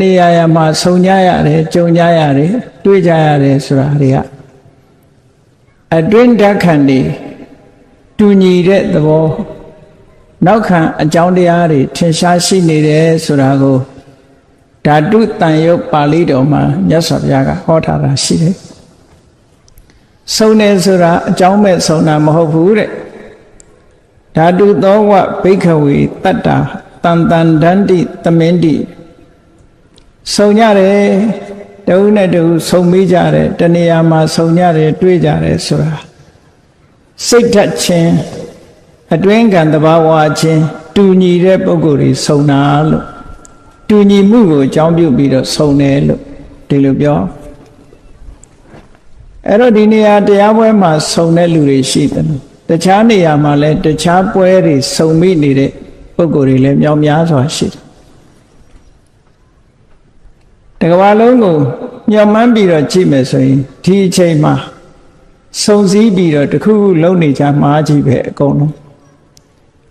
နေရာရာမှာဆုံကြရတယ်ကြုံကြရတယ်တွေ့ကြရတယ်ဆိုတာတွေကအတွင်းဓာတ်ခန္တီတူညီတဲ့သဘောနောက်ခံအကြောင်းတရားတွေထင်ရှားရှိနေတယ်ဆိုတာကိုဓာတုတန်ယုတ်ပါဠိတော်မှာမြတ်စွာဘုရားကဟောထားတာရှိတယ်ဆုံတယ်ဆိုတာအကြောင်းမဲ့ဆုံတာမဟုတ်ဘူးတဲ့ဓာတုသောဝဘိခဝေတတ္တာတန်တန်ဒန္တိသမင်တိ ဆုံကြတယ်တဦးနဲ့တဦးဆုံမိကြတယ်တနေရာမှာဆုံကြတယ်တွေ့ကြတယ်ဆိုတာစိတ်ဓာတ်ချင်းအတွင်းကံတဘာဝချင်းတူညီတဲ့ပုံကိုယ်တွေဆုံတာလို့တူညီမှုကိုအကြောင်းပြုပြီးတော့ဆုံတယ်လို့ဒီလိုပြောအဲ့တော့ဒီနေရာတရားပွဲမှာဆုံတဲ့လူတွေရှိတယ်တခြားနေရာမှာလည်းတခြားပွဲတွေဆုံမိနေတဲ့ပုံကိုယ်တွေလည်းမြောက်များစွာရှိတယ် တကဘာလုံးကိုညှော်မှန်းပြီးတော့ကြည့်မယ်ဆိုရင်ဒီအချိန်မှာစုံစည်းပြီးတော့တခုခုလုံနေကြမှားကြည့်ပဲအကုန်လုံး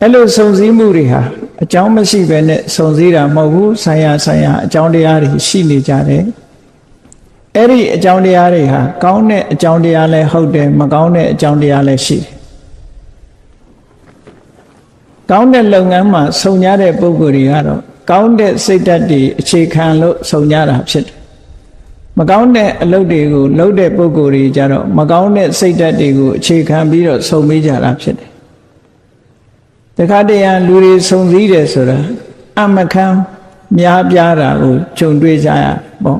အဲ့လိုစုံစည်းမှုတွေဟာအကြောင်းမရှိဘဲနဲ့စုံစည်းတာမဟုတ်ဘူးဆိုင်ရာဆိုင်ရာအကြောင်းတရားတွေရှိနေကြတယ်အဲ့ဒီအကြောင်းတရားတွေဟာကောင်းတဲ့အကြောင်းတရားလည်းဟုတ်တယ်မကောင်းတဲ့အကြောင်းတရားလည်းရှိတယ်ကောင်းတဲ့လုပ်ငန်းမှာစုံကြတဲ့ပုံကိုယ်တွေကတော့ ကောင်းတဲ့စိတ်ဓာတ်တွေအခြေခံလို့စုံကြတာဖြစ်တယ်မကောင်းတဲ့အလုပ်တွေကိုလုပ်တဲ့ပုံကိုယ်တွေကြတော့မကောင်းတဲ့စိတ်ဓာတ်တွေကိုအခြေခံပြီးတော့စုံမိကြတာဖြစ်တယ်တခါတည်းရလူတွေစုံစည်းတယ်ဆိုတာအမခံများပြားတာကိုခြုံတွေ့ကြရပေါ့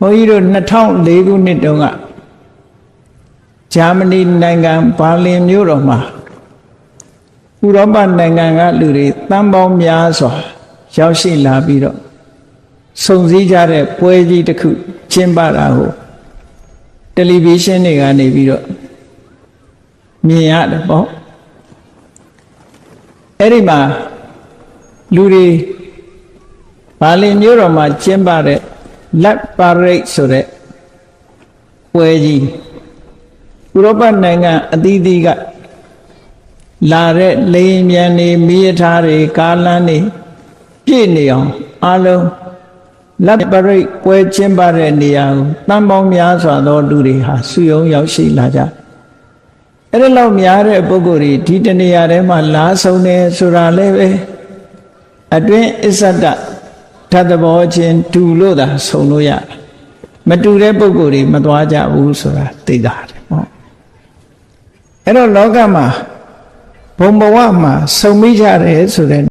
ဘုန်းကြီးတို့2004ခုနှစ်တုန်းကဂျာမနီနိုင်ငံဘာလင်မြို့တော်မှာ ဥရောပနိုင်ငံကလူတွေတန်ပေါင်းများစွာရောက်ရှိလာပြီးတော့စုံစည်းကြတဲ့ပွဲကြီးတစ်ခုကျင်းပတာကိုတယ်လီဗီရှင်းတွေကနေပြီးတော့မြင်ရတယ်ပေါ့အဲ့ဒီမှာလူတွေဘာလင်မြို့တော်မှာကျင်းပတဲ့လက်ပါရိတ်ဆိုတဲ့ပွဲကြီးဥရောပနိုင်ငံအသီးသီးက လာတဲ့လေရင်မြန်နေမိရထားတွေကားလမ်းတွေပြည့်နေအောင်အလုံးလက်ပရိတ်ပွဲကျင်းပတဲ့နေရာကိုတန်ပေါင်းများစွာသောလူတွေဟာစုယုံရောက်ရှိလာကြအဲ့ဒါလောက်များတဲ့ပုဂ္ဂိုလ်တွေဒီတနေရာထဲမှာလာဆုံးတယ်ဆိုတာလည်းပဲအတွင်းအစ္ဆဒဓာတ်သဘောချင်းတူလို့သာဆုံလို့ရမတူတဲ့ပုဂ္ဂိုလ်တွေမသွားကြဘူးဆိုတာသိတာတယ်ပေါ့အဲ့တော့လောကမှာ ဘုံဘဝမှာစုံမိကြတယ်ဆိုတဲ့